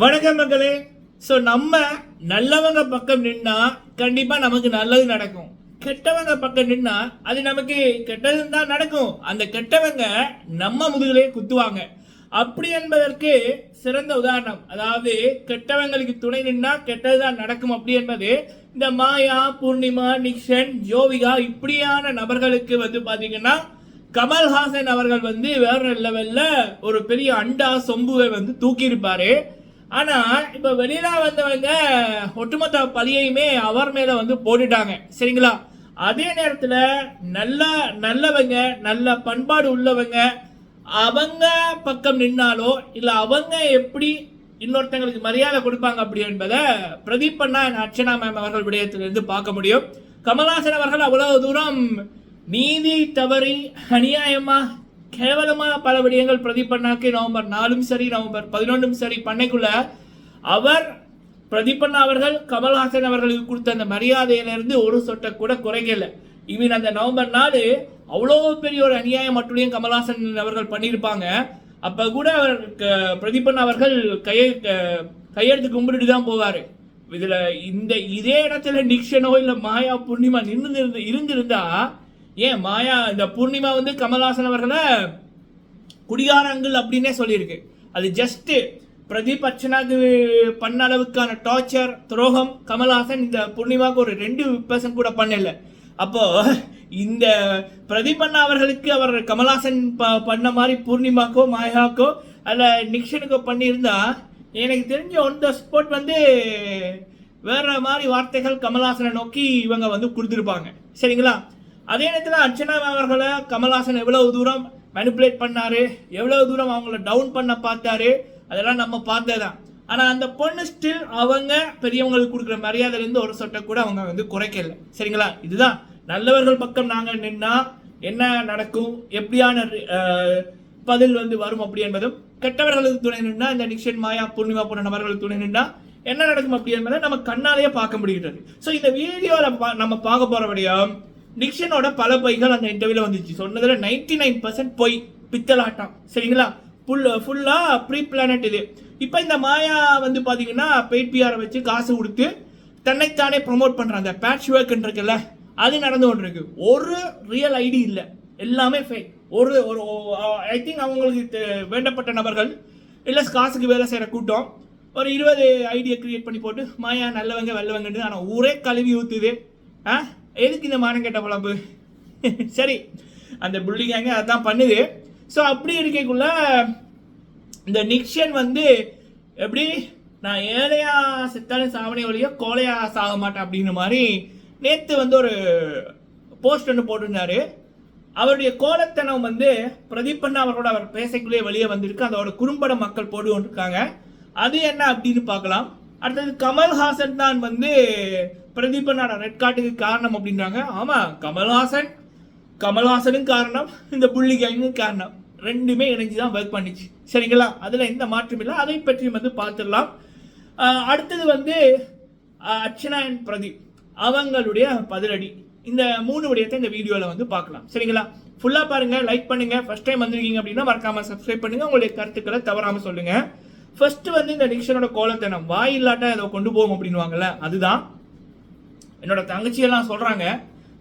வணக்க மக்களே. ஸோ நம்ம நல்லவங்க பக்கம் நின்னா கண்டிப்பா நமக்கு நல்லது நடக்கும். கெட்டவங்க பக்கம் நின்னா அது நமக்கு கெட்டது தான் நடக்கும். அந்த கெட்டவங்க நம்ம முதுகிலே குத்துவாங்க. அப்படி என்பதற்கு சிறந்த உதாரணம். அதாவது கெட்டவங்களுக்கு துணை நின்னா கெட்டதுதான் நடக்கும் அப்படி என்பது இந்த மாயா பூர்ணிமா நிக்ஷன் ஜோவிகா இப்படியான நபர்களுக்கு வந்து பார்த்தீங்கன்னா கமல்ஹாசன் அவர்கள் வந்து வேற லெவலில் ஒரு பெரிய அண்டா சொம்புவை வந்து தூக்கியிருப்பாரு. ஆனால் இப்போ வெளியில் வெளியில வந்தவங்க ஒட்டுமொத்த பழியையுமே அவர் மேலே வந்து போட்டுட்டாங்க. சரிங்களா? அதே நேரத்தில் நல்ல நல்லவங்க நல்ல பண்பாடு உள்ளவங்க அவங்க பக்கம் நின்னாலோ இல்லை அவங்க எப்படி இன்னொருத்தங்களுக்கு மரியாதை கொடுப்பாங்க அப்படி என்பதை பிரதீப் அண்ணா அர்ச்சனா மேம் அவர்கள் விடயத்திலிருந்து பார்க்க முடியும். கமல்ஹாசன் அவர்கள் அவ்வளவு தூரம் நீதி தவறி அநியாயமாக கேவலமான பல விடயங்கள் பிரதிப்பண்ணாக்கு நவம்பர் நாலும் சரி நவம்பர் பதினொன்றும் சரி. பண்ணைக்குள்ள அவர் பிரதீப் அவர்கள் கமல்ஹாசன் அவர்களுக்கு கொடுத்த அந்த மரியாதையிலிருந்து ஒரு சொட்டை கூட குறைக்கல. இவன் அந்த நவம்பர் நாலு அவ்வளோ பெரிய ஒரு அநியாயம் மட்டும் கமல்ஹாசன் அவர்கள் பண்ணியிருப்பாங்க. அப்போ கூட அவர் க- அவர்கள் கையை க- கையெடுத்து கும்பிட்டுட்டு தான் போவார். இதில் இந்த இதே இடத்துல நிக்ஷனோ இல்லை மாயா பூர்ணிமா நின்று இருந்திருந்தா ஏன் மாயா இந்த பூர்ணிமா வந்து கமல்ஹாசன் அவர்களை குடிகாரங்கள் அப்படின்னே சொல்லியிருக்கு. அது ஜஸ்ட்டு பிரதீப் அர்ச்சனாக்கு பண்ண அளவுக்கான டார்ச்சர் துரோகம் கமல்ஹாசன் இந்த பூர்ணிமாவுக்கு ஒரு ரெண்டு பர்சன்ட் கூட பண்ணல. அப்போ இந்த பிரதீப் அண்ணா அவர்களுக்கு அவர் கமல்ஹாசன் ப- பண்ண மாதிரி பூர்ணிமாக்கோ மாயாக்கோ அல்ல நிக்ஷனுக்கோ பண்ணியிருந்தா எனக்கு தெரிஞ்ச ஒன் த ஸ்பாட் வந்து வேற மாதிரி வார்த்தைகள் கமல்ஹாசனை நோக்கி இவங்க வந்து கொடுத்துருப்பாங்க. சரிங்களா? அதே நேரத்தில் அர்ச்சனா அவர்களை கமல்ஹாசன் எவ்வளவு தூரம் மேனிப்புலேட் பண்ணாரு எவ்வளவு தூரம் அவங்கள டவுன் பண்ண பார்த்தாரு அதெல்லாம் நம்ம பார்த்ததான் ஆனால் அந்த பொண்ணு ஸ்டில் அவங்க பெரியவங்களுக்கு கொடுக்குற மரியாதையிலேருந்து ஒரு சொட்டை கூட அவங்க வந்து குறைக்கல. சரிங்களா? இதுதான். நல்லவர்கள் பக்கம் நாங்கள் நின்னா என்ன நடக்கும்? எப்படியான பதில் வந்து வரும் அப்படி என்பதும். கெட்டவர்களுக்கு துணை நின்னா இந்த நிக்ஷன் மாயா பூர்ணிமா போன்ற நபர்களுக்கு துணை நின்னா என்ன நடக்கும் அப்படி என்பதை நம்ம கண்ணாலேயே பார்க்க முடிகிறது ஸோ இந்த வீடியோவில் நம்ம பார்க்க போகிற விடையும் நிக்ஷனோட பல பொய்கள் அந்த இன்டர்வியூல வந்துச்சு. சொன்னதுல நைன்டி நைன் பர்சன்ட் பொய். பித்தலாட்டம். சரிங்களா? ஃபுல் ஃபுல்லா ப்ரீ பிளானட் இது. இப்போ இந்த மாயா வந்து பாத்தீங்கன்னா பெயிட் பிஆரை வச்சு காசு கொடுத்து தன்னைத்தானே ப்ரொமோட் பண்ற அந்த பேட்ச் ஒர்க் இருக்குல்ல அது நடந்து கொண்டு இருக்கு ஒரு ரியல் ஐடி இல்லை. எல்லாமே ஃபேக் ஒரு ஒரு ஐ திங்க் அவங்களுக்கு தெ- வேண்டப்பட்ட நபர்கள் இல்லை காசுக்கு வேலை செய்கிற கூட்டம் ஒரு இருபது ஐடியை கிரியேட் பண்ணி போட்டு மாயா நல்லவங்க வெள்ளவங்கன்னு ஆனால் ஊரே கழுவி ஊற்றுது ஆ? எதுக்கு இந்த மானம் கெட்ட பழம்பு? சரி அந்த புல்லிங்காங்க அதான் பண்ணுது. ஸோ அப்படி இருக்கக்குள்ள இந்த நிக்ஷன் வந்து எப்படி நான் ஏழையா செத்தாலும் சாவணி வழியோ கோழையா சாக மாட்டேன் அப்படிங்கிற மாதிரி நேற்று வந்து ஒரு போஸ்ட் ஒன்று போட்டிருந்தாரு. அவருடைய கோலத்தனம் வந்து பிரதீப் அண்ணா அவரோட அவர் பேசக்குள்ளே வெளியே வந்திருக்கு. அதோட குறும்பட மக்கள் போட்டு கொண்டிருக்காங்க. அது என்ன அப்படின்னு பார்க்கலாம். அடுத்தது கமல்ஹாசன் தான் வந்து பிரதீப் ரெட் கார்டுக்கு காரணம் அப்படின்றாங்க. ஆமாம் கமல்ஹாசன். கமல்ஹாசனும் காரணம் இந்த புள்ளி கேங்கும் காரணம். ரெண்டுமே இணைஞ்சு தான் ஒர்க் பண்ணிச்சு. சரிங்களா? அதில் எந்த மாற்றம் இல்லை. அதை பற்றி வந்து பார்த்துடலாம். அடுத்தது வந்து அர்ச்சனா அண்ட் பிரதீப். அவங்களுடைய பதிலடி. இந்த மூணு விடயத்தை இந்த வீடியோவில் வந்து பார்க்கலாம். சரிங்களா? ஃபுல்லாக பாருங்கள் லைக் பண்ணுங்கள் ஃபஸ்ட் டைம் வந்திருக்கீங்க அப்படின்னா மறக்காமல் சப்ஸ்கிரைப் பண்ணுங்கள் உங்களுடைய கருத்துக்களை தவறாமல் சொல்லுங்கள் ஃபர்ஸ்ட் வந்து இந்த நிக்ஷனோட கோலத்தனம். வாய் இல்லாட்டா ஏதோ கொண்டு போகும் அப்படின்வாங்கல்ல அதுதான். என்னோட தங்கச்சியெல்லாம் சொல்கிறாங்க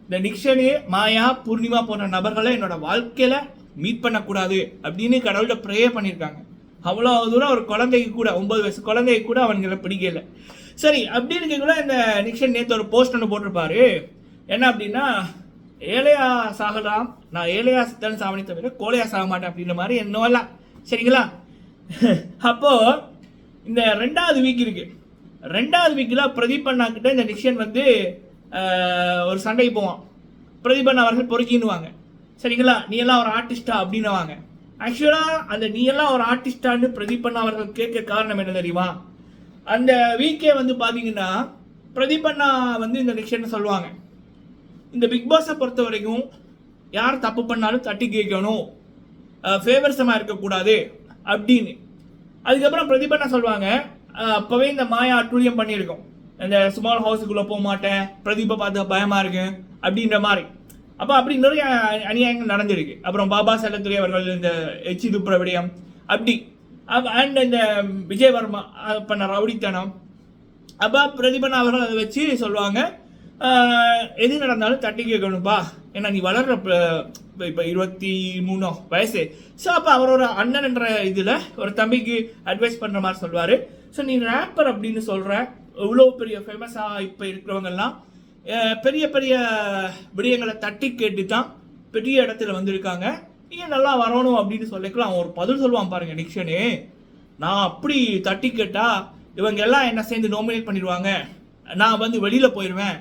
இந்த நிக்ஷனு மாயா பூர்ணிமா போன்ற நபர்களை என்னோட வாழ்க்கையில் மீட் பண்ணக்கூடாது அப்படின்னு கடவுள்கிட்ட ப்ரே பண்ணியிருக்காங்க அவ்வளோ தூரம் ஒரு குழந்தைக்கு கூட ஒன்பது வயசு குழந்தைக்கு கூட அவனுங்களை பிடிக்கல. சரி அப்படி இருக்கக்குள்ள இந்த நிக்ஷன் நேற்று ஒரு போஸ்ட் ஒன்று போட்டிருப்பாரு. என்ன அப்படின்னா ஏழையா சாகலாம் நான் ஏழையா சித்தன் சாவணி தவிர கோழையா சாக மாட்டேன் அப்படின்ற மாதிரி என்னவெல்லாம் சரிங்களா? அப்போது இந்த ரெண்டாவது வீக் இருக்குது ரெண்டாவது வீக்கில் பிரதீப் அண்ணா கிட்ட இந்த நிக்ஷன் வந்து ஒரு சண்டைக்கு போவான். பிரதிபன் அவர்கள் பொறுக்கின்னுவாங்க. சரிங்களா? நீ எல்லாம் ஒரு ஆர்டிஸ்டா அப்படின்னுவாங்க. ஆக்சுவலாக அந்த நீ எல்லாம் ஒரு ஆர்டிஸ்டான்னு பிரதீப் அவர்கள் கேட்க காரணம் என்ன தெரியுமா? அந்த வீக்கே வந்து பார்த்தீங்கன்னா பிரதீபண்ணா வந்து இந்த லெக்ஷன் சொல்லுவாங்க. இந்த பிக் பாஸை பொறுத்த வரைக்கும் யார் தப்பு பண்ணாலும் தட்டி கேட்கணும். ஃபேவர்ஸமாக இருக்கக்கூடாது அப்படின்னு. அதுக்கப்புறம் பிரதீபண்ணா சொல்லுவாங்க அப்போவே இந்த மாயா அட்டூழியம் பண்ணியிருக்கோம். இந்த ஸ்மால் ஹவுஸுக்குள்ளே போக மாட்டேன் பிரதீபை பார்த்து பயமாக இருக்கு அப்படின்ற மாதிரி. அப்போ அப்படி நிறைய அநியாயங்கள் நடந்திருக்கு. அப்புறம் பாபா சட்டத்துறை அவர்கள் இந்த எச்சி துப்புற விடயம் அப்படி. அண்ட் இந்த விஜயவர்மா பண்ண ரவுடித்தனம். அப்போ பிரதிபன் அவர்கள் அதை வச்சு சொல்லுவாங்க எது நடந்தாலும் தட்டி கேட்கணும்பா. ஏன்னா நீ வளர்ற இப்போ இப்போ இருபத்தி மூணோ வயசு. ஸோ அப்போ அவரோட அண்ணன்ன்ற இதில் ஒரு தம்பிக்கு அட்வைஸ் பண்ணுற மாதிரி சொல்லுவார். ஸோ நீ ரேப்பர் அப்படின்னு சொல்கிற இவ்வளோ பெரிய ஃபேமஸாக இப்போ இருக்கிறவங்கெல்லாம் பெரிய பெரிய விடயங்களை தட்டி கேட்டு தான் பெரிய இடத்துல வந்திருக்காங்க. நீங்கள் நல்லா வரணும் அப்படின்னு சொல்லிக்கலாம். அவன் ஒரு பதில் சொல்லுவான் பாருங்கள் நிக்ஷனு. நான் அப்படி தட்டி கேட்டால் இவங்க எல்லாம் என்ன சேர்ந்து நாமினேட் பண்ணிடுவாங்க? நான் வந்து வெளியில் போயிடுவேன்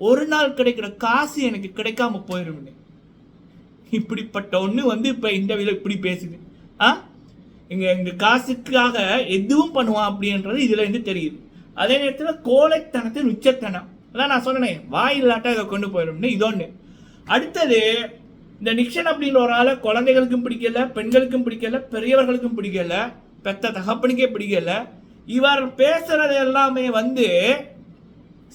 ஒரு நாள் கிடைக்கிற காசு எனக்கு கிடைக்காம போயிடும்னு இப்படிப்பட்ட ஒன்று வந்து இப்போ இன்டர்வியூல இப்படி பேசுது. ஆ? இங்கே எங்கள் காசுக்காக எதுவும் பண்ணுவான் அப்படின்றது இதுலேருந்து தெரியுது. அதே நேரத்தில் கோழைத்தனத்தின் உச்சத்தனம். அதான் நான் சொன்னேனே வாய் இல்லாட்டா இதை கொண்டு போயிடும்னு இதொன்று அடுத்தது இந்த நிக்ஷன் அப்படின்ற ஒரு ஆளை குழந்தைகளுக்கும் பிடிக்கல பெண்களுக்கும் பிடிக்கல பெரியவர்களுக்கும் பிடிக்கல பெத்த தகப்பனுக்கே பிடிக்கல. இவர் பேசுறது எல்லாமே வந்து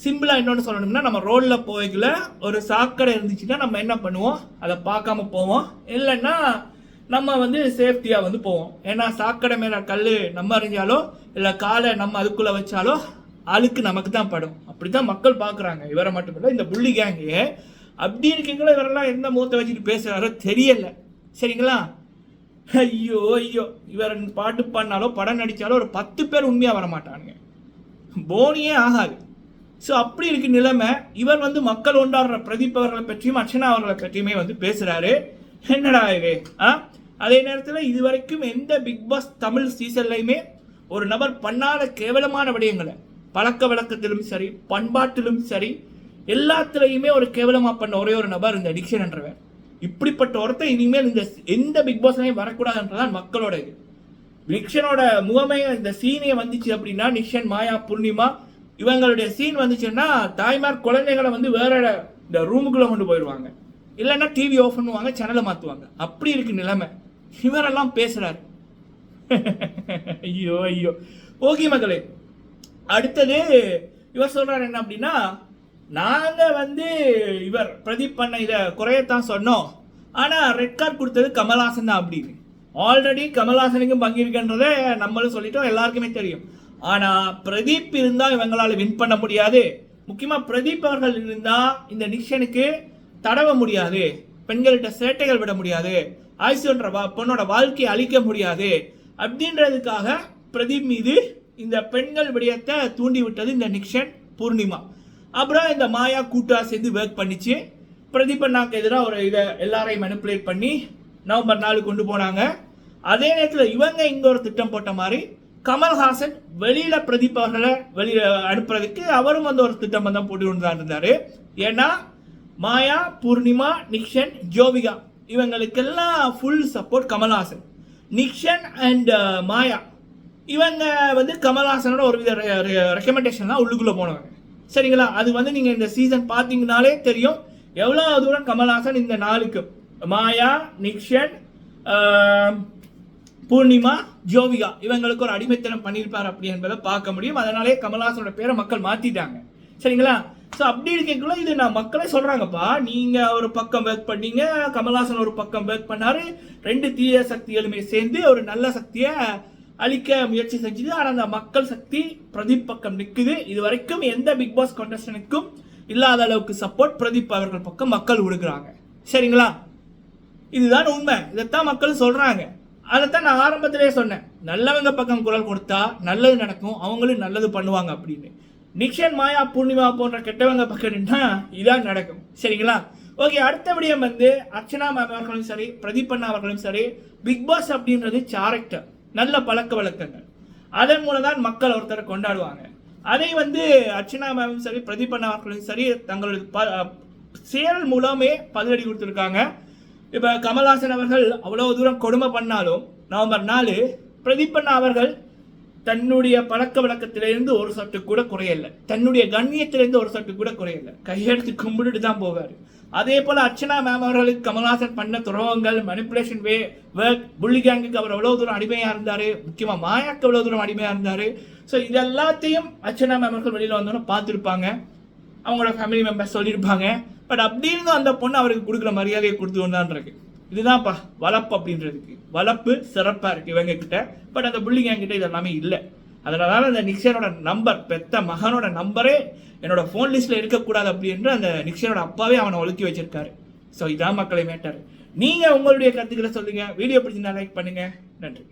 சிம்பிளாக இன்னொன்று சொல்லணும்னா நம்ம ரோட்டில் போய்க்கல ஒரு சாக்கடை இருந்துச்சுன்னா நம்ம என்ன பண்ணுவோம்? அதை பார்க்காம போவோம். இல்லைன்னா நம்ம வந்து சேஃப்டியாக வந்து போவோம். ஏன்னா சாக்கடை மேல கல் நம்ம அறிஞ்சாலோ இல்லை காலை நம்ம அதுக்குள்ளே வச்சாலோ அழுக்கு நமக்கு தான் படும். அப்படி தான் மக்கள் பார்க்குறாங்க இவரை மட்டும் இல்லை இந்த புள்ளி கேங்கு அப்படி இருக்கீங்களோ இவரெல்லாம் எந்த மூத்த வச்சுட்டு பேசுகிறாரோ தெரியலை. சரிங்களா? ஐயோ ஐயோ. இவர் பாட்டு பாடினாலோ படம் நடித்தாலோ ஒரு பத்து பேர் உண்மையாக வர மாட்டானுங்க போனியே ஆகாது. ஸோ அப்படி இருக்க நிலைமை இவர் வந்து மக்கள் ஒன்றாடுற பிரதீப் அவர்களை பற்றியும் அர்ச்சனா அவர்களை பற்றியுமே வந்து பேசுகிறாரு என்னடா இது? ஆ? அதே நேரத்தில் இதுவரைக்கும் எந்த பிக் பாஸ் தமிழ் சீசன்லையுமே ஒரு நபர் பண்ணாத கேவலமான விடயங்களை பழக்க வழக்கத்திலும் சரி பண்பாட்டிலும் சரி எல்லாத்துலேயுமே ஒரு கேவலமாக பண்ண ஒரே ஒரு நபர் இந்த டிக்ஷன் என்றவர். இப்படிப்பட்ட ஒருத்தர் இனிமேல் இந்த எந்த பிக் பாஸ்லையும் வரக்கூடாதுன்றதான் மக்களோட இது. நிக்ஷனோட முகமே இந்த சீனே வந்துச்சு அப்படின்னா நிக்ஷன் மாயா பூர்ணிமா இவங்களுடைய சீன் வந்துச்சுன்னா தாய்மார் குழந்தைகளை வந்து வேற இந்த ரூமுக்குள்ளே கொண்டு போயிடுவாங்க. இல்லைன்னா டிவி ஆஃப் பண்ணுவாங்க சேனலை மாற்றுவாங்க அப்படி இருக்கு நிலைமை. இவரெல்லாம் பேசுகிறார் ஐயோ ஐயோ. ஓகே மக்களே அடுத்தது இவர் சொல்கிறார் என்ன அப்படின்னா நாங்கள் வந்து இவர் பிரதீப் பண்ண இதை குறையத்தான் சொன்னோம். ஆனால் ரெட் கார்டு கொடுத்தது கமல்ஹாசன் தான் அப்படின்னு. ஆல்ரெடி கமல்ஹாசனுக்கும் பங்கிருக்கின்றதை நம்மளும் சொல்லிட்டோம் எல்லாருக்குமே தெரியும். ஆனால் பிரதீப் இருந்தால் இவங்களால வின் பண்ண முடியாது. முக்கியமாக பிரதீப் அவர்கள் இருந்தால் இந்த நிக்ஷனுக்கு தடவ முடியாது. பெண்கள்கிட்ட சேட்டைகள் விட முடியாது. ஆயுசுன்ற வா- பொண்ணோட வாழ்க்கையை அழிக்க முடியாது. அப்படின்றதுக்காக பிரதீப் மீது இந்த பெண்கள் விடயத்தை தூண்டி விட்டது இந்த நிக்ஷன் பூர்ணிமா. அப்புறம் இந்த மாயா கூட்டா சேர்ந்து ஒர்க் பண்ணிச்சு. பிரதீபண்ணாக்கு எதிராக ஒரு இதை எல்லாரையும் மெனிப்புலேட் பண்ணி நவம்பர் நாலு கொண்டு போனாங்க. அதே நேரத்தில் இவங்க இங்கே ஒரு திட்டம் போட்ட மாதிரி கமல்ஹாசன் வெளியில் பிரதீப் அவர்களை வெளியில் அனுப்புறதுக்கு அவரும் வந்து ஒரு திட்டம் தான் போட்டு கொண்டு தான் இருந்தார். ஏன்னா மாயா பூர்ணிமா நிக்ஷன் ஜோவிகா இவங்களுக்கெல்லாம் full support Kamalhaasan. Nixen and uh, Maya. இவங்க வந்து கமல்ஹாசனோட ஒரு வித ரெக்கமெண்டேஷன்லாம் உள்ளுக்குள்ளே போனவங்க. சரிங்களா? அது வந்து நீங்கள் இந்த சீசன் பார்த்தீங்கனாலே தெரியும். எவ்வளோ தூரம் கமல்ஹாசன் இந்த நாளுக்கு மாயா நிக்ஷன் பூர்ணிமா ஜோவிகா இவங்களுக்கு ஒரு அடிமைத்தனம் பண்ணியிருப்பார் அப்படி என்பதை பார்க்க முடியும். அதனாலே கமல்ஹாசனோட பேரை மக்கள் மாற்றிட்டாங்க சரிங்களா? ஸோ அப்படி இருக்கக்குள்ள இது நான் மக்களே சொல்கிறாங்கப்பா நீங்கள் ஒரு பக்கம் ஒர்க் பண்ணீங்க கமல்ஹாசன் ஒரு பக்கம் ஒர்க் பண்ணார் ரெண்டு தீய சக்திகளுமே சேர்ந்து ஒரு நல்ல சக்தியை அழிக்க முயற்சி செஞ்சுது. ஆனால் அந்த மக்கள் சக்தி பிரதீப் பக்கம் நிற்குது இது வரைக்கும் எந்த பிக் பாஸ் கண்டஸ்டனுக்கும் இல்லாத அளவுக்கு சப்போர்ட் பிரதீப் அவர்கள் பக்கம் மக்கள் விடுக்கிறாங்க சரிங்களா? இதுதான் உண்மை. இதைத்தான் மக்கள் சொல்கிறாங்க அதைத்தான் நான் ஆரம்பத்திலே சொன்னேன். நல்லவங்க பக்கம் குரல் கொடுத்தா நல்லது நடக்கும் அவங்களும் நல்லது பண்ணுவாங்க அப்படின்னு. நிக்ஷன் மாயா பூர்ணிமா போன்ற கெட்டவங்க பக்கம் இதான் நடக்கும். சரிங்களா? ஓகே அடுத்த விடயம் வந்து அர்ச்சனா மேம் அவர்களும் சரி பிரதீப் அண்ணா அவர்களும் சரி பிக் பாஸ் அப்படின்றது சாரக்டர் நல்ல பழக்க வழக்கங்கள். அதன் மூலம் தான் மக்கள் ஒருத்தரை கொண்டாடுவாங்க. அதை வந்து அர்ச்சனா மேமும் சரி பிரதீப் அண்ணா அவர்களும் சரி தங்களது ப- செயல் மூலமே பதிலடி கொடுத்துருக்காங்க. இப்போ கமல்ஹாசன் அவர்கள் அவ்வளோ தூரம் கொடுமை பண்ணாலும் நவம்பர் நாலு பிரதீப் அண்ணா அவர்கள் தன்னுடைய பழக்க வழக்கத்திலிருந்து ஒரு சட்டு கூட குறையல. தன்னுடைய கண்ணியத்திலிருந்து ஒரு சட்டு கூட குறையல. கையெடுத்து கும்பிட்டுட்டு தான் போவார். அதே போல அர்ச்சனா மேம் அவர்களுக்கு கமல்ஹாசன் பண்ண துரோகங்கள் மனிப்புலேஷன் வே ஒர்க் புள்ளி கேங்குக்கு அவர் எவ்வளவு தூரம் அடிமையா இருந்தாரு முக்கியமா மாயாக்கு எவ்வளவு தூரம் அடிமையா இருந்தாரு. ஸோ இது எல்லாத்தையும் அர்ச்சனா மேம் அவர்கள் வெளியில் வந்தோன்னு பார்த்துருப்பாங்க. அவங்களோட ஃபேமிலி மெம்பர்ஸ் சொல்லியிருப்பாங்க. பட் அப்படி இருந்தும் அந்த பொண்ணு அவருக்கு கொடுக்குற மரியாதையை கொடுத்து வந்தான்ருக்கு இதுதான்ப்பா வளப்பு அப்படின்றதுக்கு. வளப்பு சிறப்பாக இருக்குது இவங்க கிட்ட பட் அந்த பிள்ளைங்க என்கிட்ட இது எல்லாமே இல்லை. அதனால அந்த நிக்ஷனோட நம்பர் பெத்த மகனோட நம்பரே என்னோட ஃபோன் லிஸ்ட்டில் இருக்கக்கூடாது அப்படின்ற அந்த நிக்சனோட அப்பாவே அவனை ஒழுக்கி வச்சிருக்காரு. ஸோ இதான் மக்களை மேட்டர் நீங்கள் உங்களுடைய கருத்துக்களை சொல்லுங்கள் வீடியோ பிடிச்சிருந்தா லைக் பண்ணுங்கள் நன்றி.